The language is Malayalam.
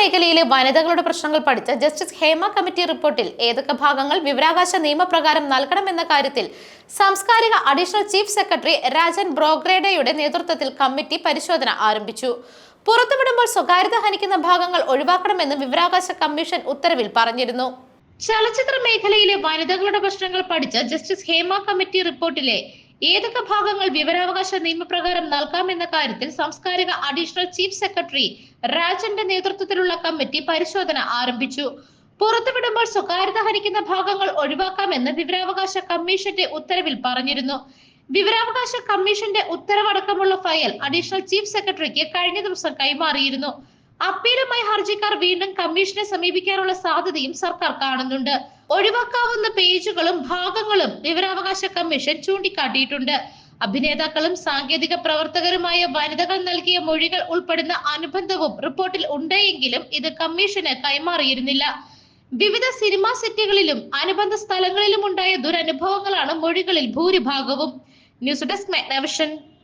മേഖലയിലെ വനിതകളുടെ പ്രശ്നങ്ങൾ പഠിച്ച ജസ്റ്റിസ് ഹേമ കമ്മിറ്റി റിപ്പോർട്ടിൽ ഏതൊക്കെ ഭാഗങ്ങൾ വിവരാകാശ നിയമപ്രകാരം നൽകണമെന്ന കാര്യത്തിൽ സാംസ്കാരിക അഡീഷണൽ ചീഫ് സെക്രട്ടറി രാജൻ ബ്രോഗ്രേഡയുടെ നേതൃത്വത്തിൽ കമ്മിറ്റി പരിശോധന ആരംഭിച്ചു. പുറത്തുവിടുമ്പോൾ സ്വകാര്യത ഹനിക്കുന്ന ഭാഗങ്ങൾ ഒഴിവാക്കണമെന്ന് വിവരാകാശ കമ്മീഷൻ ഉത്തരവിൽ പറഞ്ഞിരുന്നു. ചലച്ചിത്ര മേഖലയിലെ വനിതകളുടെ പ്രശ്നങ്ങൾ പഠിച്ച ജസ്റ്റിസ് ഹേമ കമ്മിറ്റി റിപ്പോർട്ടിലെ ഏതൊക്കെ ഭാഗങ്ങൾ വിവരാവകാശ നിയമപ്രകാരം നൽകാമെന്ന കാര്യത്തിൽ സാംസ്കാരിക അഡീഷണൽ ചീഫ് സെക്രട്ടറി രാജന്റെ നേതൃത്വത്തിലുള്ള കമ്മിറ്റി പരിശോധന ആരംഭിച്ചു. പുറത്തുവിടുമ്പോൾ സ്വകാര്യത ഹരിക്കുന്ന ഭാഗങ്ങൾ ഒഴിവാക്കാമെന്ന് വിവരാവകാശ കമ്മീഷന്റെ ഉത്തരവിൽ പറഞ്ഞിരുന്നു. വിവരാവകാശ കമ്മീഷന്റെ ഉത്തരവടക്കമുള്ള ഫയൽ അഡീഷണൽ ചീഫ് സെക്രട്ടറിക്ക് കഴിഞ്ഞ ദിവസം കൈമാറിയിരുന്നു. അപ്പീലുമായി ഹർജിക്കാർ വീണ്ടും കമ്മീഷനെ സമീപിക്കാനുള്ള സാധ്യതയും സർക്കാർ കാണുന്നുണ്ട്. ഒഴിവാക്കാവുന്ന പേജുകളും ഭാഗങ്ങളും വിവരാവകാശ കമ്മീഷൻ ചൂണ്ടിക്കാട്ടിയിട്ടുണ്ട്. അഭിനേതാക്കളും സാങ്കേതിക പ്രവർത്തകരുമായ വനിതകൾ നൽകിയ മൊഴികൾ ഉൾപ്പെടുന്ന അനുബന്ധവും റിപ്പോർട്ടിൽ ഉണ്ടെങ്കിലും ഇത് കമ്മീഷന് കൈമാറിയിരുന്നില്ല. വിവിധ സിനിമാ സെറ്റുകളിലും അനുബന്ധ സ്ഥലങ്ങളിലും ഉണ്ടായ ദുരനുഭവങ്ങളാണ് മൊഴികളിൽ ഭൂരിഭാഗവും. News desk മെഗ്നവിഷൻ.